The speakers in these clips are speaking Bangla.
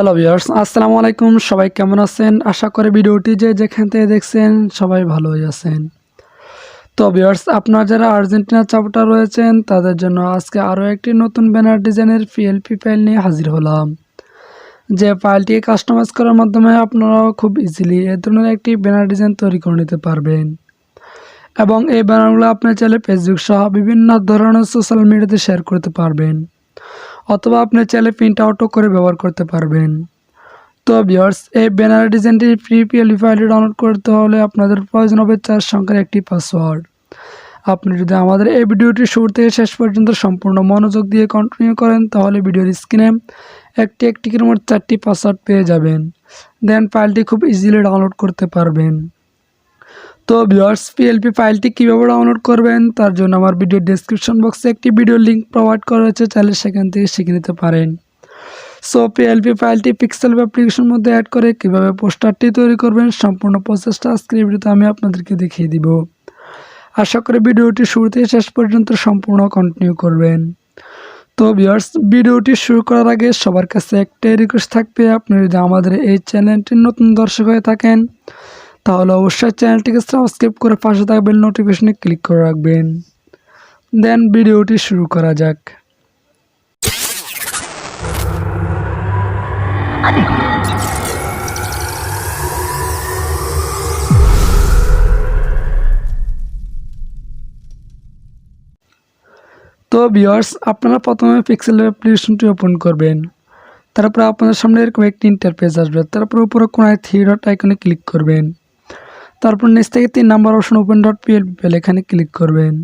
হ্যালো ভিউয়ার্স আসসালামু আলাইকুম। সবাই কেমন আছেন? আশা করি ভিডিওটি যে যেখান থেকে দেখছেন, সবাই ভালোই আছেন। তো ভিউয়ার্স আপনারা যারা আর্জেন্টিনা চাপটা রয়েছেন, তাদের জন্য আজকে আরও একটি নতুন ব্যানার ডিজাইনের পিএলপি ফাইল নিয়ে হাজির হলাম। যে ফাইলটি কাস্টমাইজ করার মাধ্যমে আপনারাও খুব ইজিলি এ ধরনের একটি ব্যানার ডিজাইন তৈরি করে নিতে পারবেন। এবং এই ব্যানারগুলো আপনার চাইলে ফেসবুক সহ বিভিন্ন ধরনের সোশ্যাল মিডিয়াতে শেয়ার করতে পারবেন। অথবা আপনি চাইলে প্রিন্ট আউটও করে ব্যবহার করতে পারবেন। তো ভিউয়ার্স এই ব্যানার ডিজাইনটি ফ্রি পিএলই ফাইলটি ডাউনলোড করতে হলে আপনাদের প্রয়োজন হবে চার সংখ্যার একটি পাসওয়ার্ড আপনি যদি আমাদের এই ভিডিওটি শুরু থেকে শেষ পর্যন্ত সম্পূর্ণ মনোযোগ দিয়ে কন্টিনিউ করেন, তাহলে ভিডিওর স্ক্রিনে একটি একটি করে চারটি পাসওয়ার্ড পেয়ে যাবেন। দেন ফাইলটি খুব ইজিলি ডাউনলোড করতে পারবেন। তো ভিউয়ার্স পিএলপি ফাইলটি কীভাবে ডাউনলোড করবেন, তার জন্য আমার ভিডিও ডেসক্রিপশন বক্সে একটি ভিডিও লিঙ্ক প্রোভাইড করা হয়েছে চাইলে সেখান থেকে শিখে নিতে পারেন। সো পিএলপি ফাইলটি পিক্সেল অ্যাপ্লিকেশন মধ্যে অ্যাড করে কীভাবে পোস্টারটি তৈরি করবেন, সম্পূর্ণ প্রসেসটা আজকের ভিডিওতে আমি আপনাদেরকে দেখিয়ে দিব। আশা করি ভিডিওটি শুরু থেকে শেষ পর্যন্ত সম্পূর্ণ কন্টিনিউ করবেন। তো ভিউয়ার্স, ভিডিওটি শুরু করার আগে সবার কাছে একটাই রিকোয়েস্ট থাকবে, আপনি যদি আমাদের এই চ্যানেলটির নতুন দর্শক হয়ে থাকেন তাহলে অবশ্যই চ্যানেলটিকে সাবস্ক্রাইব করে পাশে থাকবেন নোটিফিকেশনে ক্লিক করে রাখবেন। দেন ভিডিওটি শুরু করা যাক। তো ভিউয়ার্স, আপনারা প্রথমে পিক্সেল অ্যাপ্লিকেশনটি ওপেন করবেন। তারপর আপনাদের সামনে এরকম একটি ইন্টারফেস আসবে। তারপর উপরে কোনায় থ্রি ডট আইকনে ক্লিক করবেন। তারপর নিচ থেকে তিন number option open dot PLP পেল এখানে ক্লিক করবেন।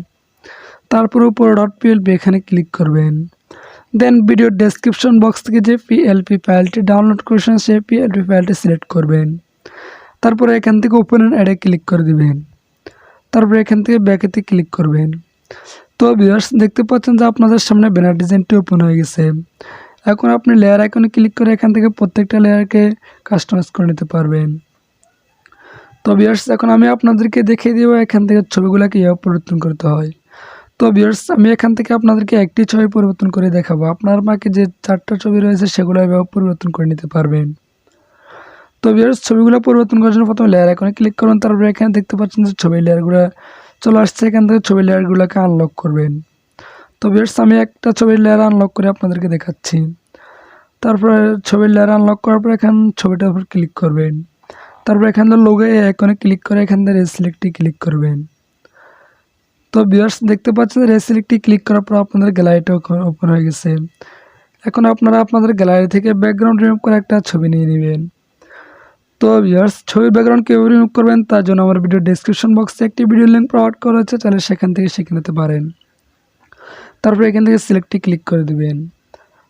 তারপর উপরে ডট পিএলপি এখানে ক্লিক করবেন। দেন ভিডিও ডেসক্রিপশন বক্স থেকে যে পিএলপি ফাইলটি ডাউনলোড করেছেন, সেই পিএলপি ফাইলটি সিলেক্ট করবেন। তারপরে এখান থেকে ওপেন অ্যাডে ক্লিক করে দিবেন। তারপরে এখান থেকে ব্যাকেতে ক্লিক করবেন। তো ভিউয়ার্স দেখতে পাচ্ছেন যে আপনাদের সামনে ব্যানার ডিজাইনটি ওপেন হয়ে গেছে। এখন আপনি লেয়ার আইকনে ক্লিক করে এখান থেকে প্রত্যেকটা লেয়ারকে কাস্টমাইজ করে নিতে পারবেন। তো বিয়ার্স এখন আমি আপনাদেরকে দেখিয়ে দিব এখান থেকে ছবিগুলো কীভাবে পরিবর্তন করতে হয়। তো বিয়ার্স আমি এখান থেকে আপনাদেরকে একটি ছবি পরিবর্তন করে দেখাবো। আপনার মাকে যে চারটা ছবি রয়েছে, সেগুলো এভাবে পরিবর্তন করে নিতে পারবেন। তো বিয়ার্স ছবিগুলো পরিবর্তন করার জন্য প্রথমে লেয়ার আইকনে ক্লিক করুন। তারপরে এখানে দেখতে পাচ্ছেন যে ছবি লেয়ারগুলো চলে আসছে। এখান থেকে ছবি লেয়ারগুলোকে আনলক করবেন। তো বিয়ার্স আমি একটা ছবির লেয়ার আনলক করে আপনাদেরকে দেখাচ্ছি। তারপরে ছবির লেয়ার আনলক করার পর এখান ছবিটার উপর ক্লিক করবেন। তারপর এখান থেকে লোগো আইকনে ক্লিক করে এখান থেকে রেসিলেক্টে ক্লিক করবেন। তো ভিউয়ার্স দেখতে পাচ্ছেন রেসিলেক্টে ক্লিক করার পর আপনাদের গ্যালারিটা ওপেন হয়ে গেছে। এখন আপনারা আপনাদের গ্যালারি থেকে ব্যাকগ্রাউন্ড রিমুভ করে একটা ছবি নিয়ে নেবেন। তো ভিউয়ার্স ছবির ব্যাকগ্রাউন্ড কীভাবে রিমুভ করবেন তার জন্য আমার ভিডিও ডিসক্রিপশন বক্সে একটি ভিডিও লিঙ্ক প্রোভাইড করা হচ্ছে তাহলে সেখান থেকে শিখে নিতে পারেন। তারপর এখান থেকে সিলেক্টে ক্লিক করে দিবেন।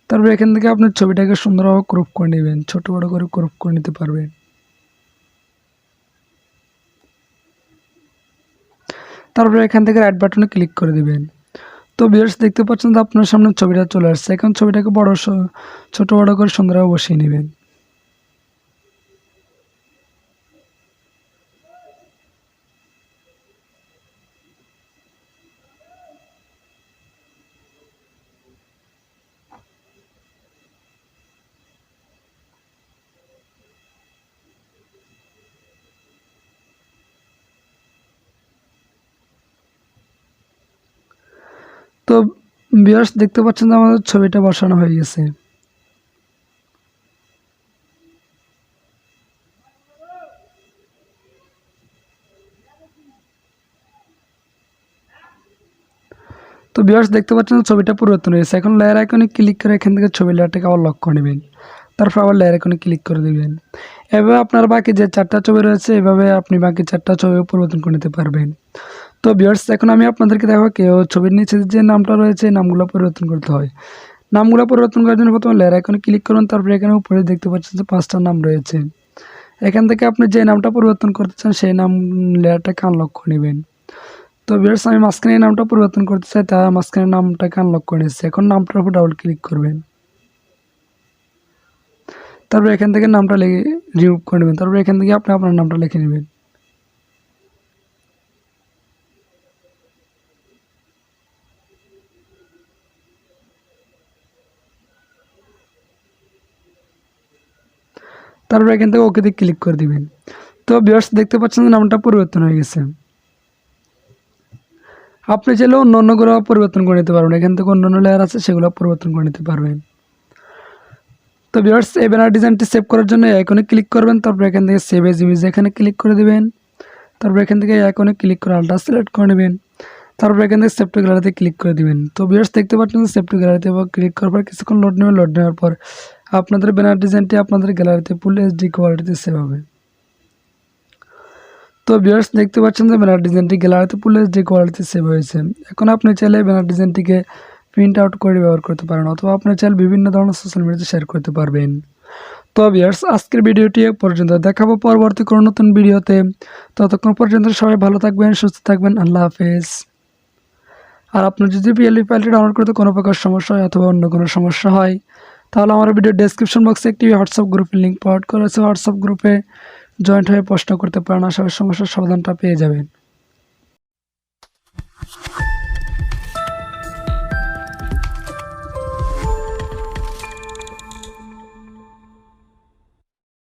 তারপর এখান থেকে আপনার ছবিটাকে সুন্দরভাবে ক্রপ করে নেবেন, ছোট বড় করে ক্রপ করে নিতে পারবেন। তারপরে এখান থেকে রাইট বাটনে ক্লিক করে দেবেন। তো ভিউয়ার্স দেখতে পাচ্ছেন তো আপনার সামনে ছবিটা চলে আসছে। এখন ছবিটাকে বড় ছোটো ছোট বড় করে সুন্দরভাবে বসিয়ে নেবেন। তো ভিউয়ার্স দেখতে পাচ্ছেন যে আমাদের ছবিটা বসানো হয়ে গেছে। তো ভিউয়ার্স দেখতে পাচ্ছেন ছবিটা পরিবর্তন হয়েছে। এখন লেয়ার আইকনে ক্লিক করে এখান থেকে ছবি লেয়ারটাকে আবার লক করে নেবেন। তারপর আবার লেয়ার আইকনে ক্লিক করে দেবেন। এভাবে আপনার বাকি যে চারটা ছবি রয়েছে, এভাবে আপনি বাকি চারটা ছবি পরিবর্তন করে নিতে পারবেন। তো ভিউয়ার্স এখন আমি আপনাদেরকে দেখাবো কেউ ছবির নিচে যে নামটা রয়েছে, নামগুলো পরিবর্তন করতে হয়। নামগুলো পরিবর্তন করার জন্য প্রথমে লেয়ার আইকনে ক্লিক করুন, তারপরে এখানে উপরে দেখতে পাচ্ছেন যে পাঁচটা নাম রয়েছে। এখান থেকে আপনি যে নামটা পরিবর্তন করতে চান, সেই নাম লেয়ারটাকে আনলক করে নেবেন। তো বিয়ার্স আমি মাঝখানে নামটা পরিবর্তন করতে চাই, তা মাঝখানে নামটাকে আনলক করে নিচ্ছি। এখন নামটার উপর ডাবল ক্লিক করবেন। তারপরে এখান থেকে নামটা লিখে রিমুভ করে নেবেন। তারপরে এখান থেকে আপনি আপনার নামটা লিখে নেবেন। তারপর এখান থেকে ওকেতে ক্লিক করে দিবেন। তো ভিউয়ার্স দেখতে পাচ্ছেন যে নামটা পরিবর্তন হয়ে গেছে। আপনি চাইলে অন্য অন্য গ্রহ পরিবর্তন করে নিতে পারবেন। এখান থেকে অন্য অন্য লেয়ার আছে, সেগুলো পরিবর্তন করে নিতে পারবেন। তো ভিউয়ার্স এই ব্যানার ডিজাইনটি সেভ করার জন্য আইকনে ক্লিক করবেন, তারপর এখান থেকে সেভ এজ ইমেজ এখানে ক্লিক করে দেবেন। তারপর এখান থেকে আইকনে ক্লিক করে আলট্রা সিলেক্ট করে নেবেন। তারপর এখান থেকে সেভ টু গ্যালারিতে ক্লিক করে দিবেন। তো ভিউয়ার্স দেখতে পাচ্ছেন সেভ টু গ্যালারিতে ক্লিক করার পর কিছুক্ষণ লোড নেবেন। লোড নেওয়ার পর আপনাদের ব্যানার ডিজাইনটি আপনাদের গ্যালারিতে ফুল এইচডি কোয়ালিটিতে সেভ হবে। তো ভিউয়ার্স দেখতে পাচ্ছেন যে ব্যানার ডিজাইনটি গ্যালারিতে ফুল এইচডি কোয়ালিটিতে সেভ হয়েছে। এখন আপনি চাইলে ব্যানার ডিজাইনটিকে প্রিন্ট আউট করে ব্যবহার করতে পারেন, অথবা আপনি চাইলে বিভিন্ন ধরনের সোশ্যাল মিডিয়াতে শেয়ার করতে পারবেন। তো ভিউয়ার্স আজকের ভিডিওটি পর্যন্ত। দেখাবো পরবর্তী কোনো নতুন ভিডিওতে। ততক্ষণ পর্যন্ত সবাই ভালো থাকবেন, সুস্থ থাকবেন, আল্লাহ হাফেজ। আর আপনার যদি পিএলপি ফাইলটি ডাউনলোড করতে কোনো প্রকার সমস্যা হয় অথবা অন্য কোনো সমস্যা হয় তাহলে আমার ভিডিও ডেসক্রিপশন বক্সে একটি হোয়াটসঅ্যাপ গ্রুপের লিঙ্ক প্রোভাইড করেছে হোয়াটসঅ্যাপ গ্রুপে জয়েন্ট হয়ে প্রশ্ন করতে পারেন। আশা সমস্যার সমাধানটা পেয়ে যাবেন।